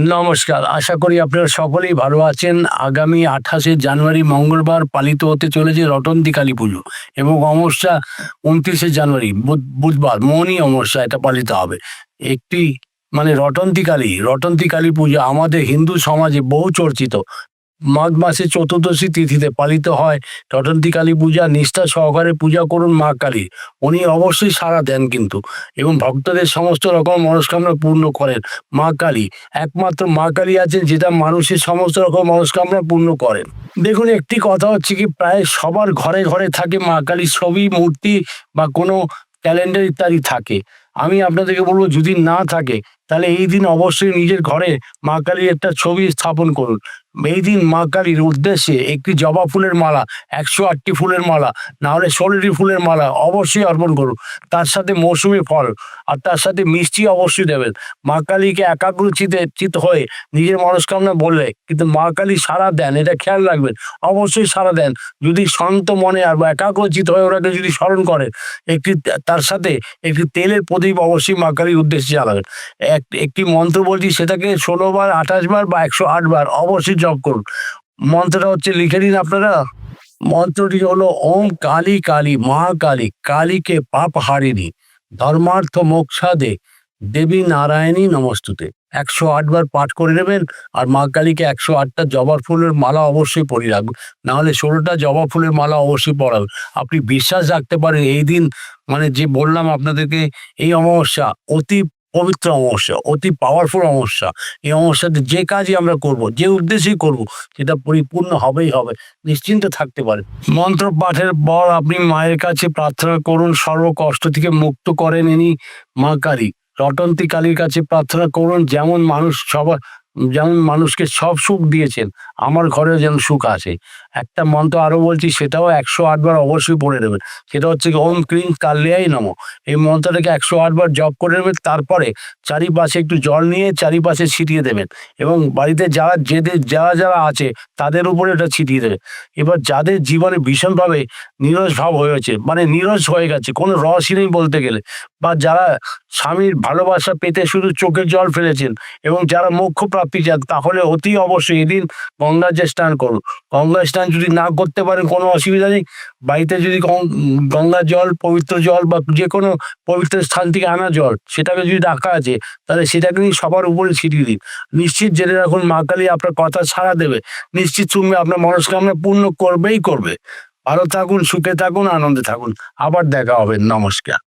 নমস্কার। আশা করি আপনারা সকলেই ভালো আছেন। আগামী আঠাশে জানুয়ারি মঙ্গলবার পালিত হতে চলেছে রটন্তী কালী পুজো এবং অমাবস্যা উনত্রিশে জানুয়ারি, বুধ- বুধবার, মৌনী অমাবস্যা এটা পালিত হবে। একটি মানে রটন্তী কালী রটন্তী কালী পুজো আমাদের হিন্দু সমাজে বহু চর্চিত। মাঘ মাসে চতুর্দশী তিথিতে পালিত হয়। রটন্তী কালী পূজা, নিষ্ঠা সহকারে পূজা করুন মা কালী। উনি অবশ্যই সাড়া দেন কিন্তু এবং ভক্তদের সমস্ত রকম মনস্কামনা পূর্ণ করেন মা কালী। একমাত্র মা কালী আছেন যেটা মানুষের সমস্ত রকম মনস্কামনা পূর্ণ করেন। দেখুন, একটি কথা হচ্ছে কি, প্রায় সবার ঘরে ঘরে থাকে মা কালীর ছবি, মূর্তি বা কোনো ক্যালেন্ডার ইত্যাদি থাকে। আমি আপনাদেরকে বলব, যদি না থাকে, তাহলে এই দিন অবশ্যই নিজের ঘরে মা কালীর একটা ছবি স্থাপন করুন। এই দিন মা কালীর উদ্দেশ্যে একটি জবা ফুলের মালা, একশো আটটি ফুলের মালা না হলে ষোলোটি ফুলের মালা অবশ্যই অর্পণ করুন। তার সাথে মৌসুমি ফল আর তার সাথে মিষ্টি অবশ্যই দেবেন। মা কালীকে একাগ্রচিতে চিত হয়ে নিজের মনস্কামনা বললে কিন্তু মা কালী সারা দেন, এটা খেয়াল রাখবেন। অবশ্যই সারা দেন। যদি শান্ত মনে আর একাগ্রচিত হয়ে ওনাকে যদি স্মরণ করে, একটি তার সাথে একটি তেলের প্রদীপ অবশ্যই মা কালীর উদ্দেশ্যে জ্বালাবেন। এক, একটি মন্ত্র বলছি, সেটাকে ষোলো বার, আঠাশ বার বা একশো আট বার অবশ্যই জপ করুন। মন্ত্রটা হচ্ছে লিখে নিন আপনারা। মন্ত্রটি হলো, ওম কালী কালী, মা কালী, কালীকে পাপ হারিনি, ধর্মার্থ মোক্ষাদে, দেবী নারায়ণী নমস্তুতে। একশো আটবার পাঠ করে নেবেন আর মা কালীকে একশো আটটা জবা ফুলের মালা অবশ্যই পরিয়ে রাখবেন। নাহলে ষোলোটা জবা ফুলের মালা অবশ্যই পরাবেন। আপনি বিশ্বাস রাখতে পারেন, এই দিন মানে যে বললাম আপনাদেরকে, এই অমাবস্যা অতি পবিত্র অমাবস্যা, অতি পাওয়ারফুল অমাবস্যা। এই অমাবস্যাতে যে কাজই আমরা করব, যে উদ্দেশ্যেই করব, সেটা পরিপূর্ণ হবেই হবে, নিশ্চিন্ত থাকতে পারে। মন্ত্র পাঠের পর আপনি মায়ের কাছে প্রার্থনা করুন, সর্ব কষ্ট থেকে মুক্ত করেন ইনি মা কালী। রটন্তী কালীর কাছে প্রার্থনা করুন, যেমন মানুষ সবার যেমন মানুষকে সব সুখ দিয়েছেন, আমার ঘরেও যেন সুখ আছে। একটা মন্ত্র আরও বলছি, সেটাও একশো আটবার অবশ্যই পড়ে নেবেন। সেটা হচ্ছে ওম ক্রিং কালিয়াই নম। এই মন্ত্রটাকে একশো আটবার জপ করে নেবেন, তারপরে চারিপাশে একটু জল নিয়ে চারিপাশে ছিটিয়ে দেবেন এবং বাড়িতে যারা যেদের, যারা যারা আছে, তাদের উপরে এটা ছিটিয়ে দেবে এবার যাদের জীবনে ভীষণভাবে নিরস ভাব হয়েছে মানে নিরস হয়ে গেছে, কোনো রসই নেই বলতে গেলে, বা যারা স্বামীর ভালোবাসা পেতে শুধু চোখের জল ফেলেছেন এবং যারা মোক্ষ চান তাহলে অতি অবশ্যই এদিন গঙ্গা যে স্নান করুন। গঙ্গা স্নান যদি না করতে পারেন, কোনো অসুবিধা নেই। বাড়িতে যদি গঙ্গা জল, পবিত্র জল বা যে কোনো পবিত্র স্থান থেকে আনা জল, সেটাকে যদি রাখা আছে, তাহলে সেটাকে নিয়ে সবার উপরে ছিটিয়ে দিন। নিশ্চিত জেনে রাখুন, মা কালী আপনার কথা ছাড়া দেবে। নিশ্চিত শুনবে, আপনার মনস্কামনা পূর্ণ করবেই করবে। ভালো থাকুন, সুখে থাকুন, আনন্দে থাকুন। আবার দেখা হবে, নমস্কার।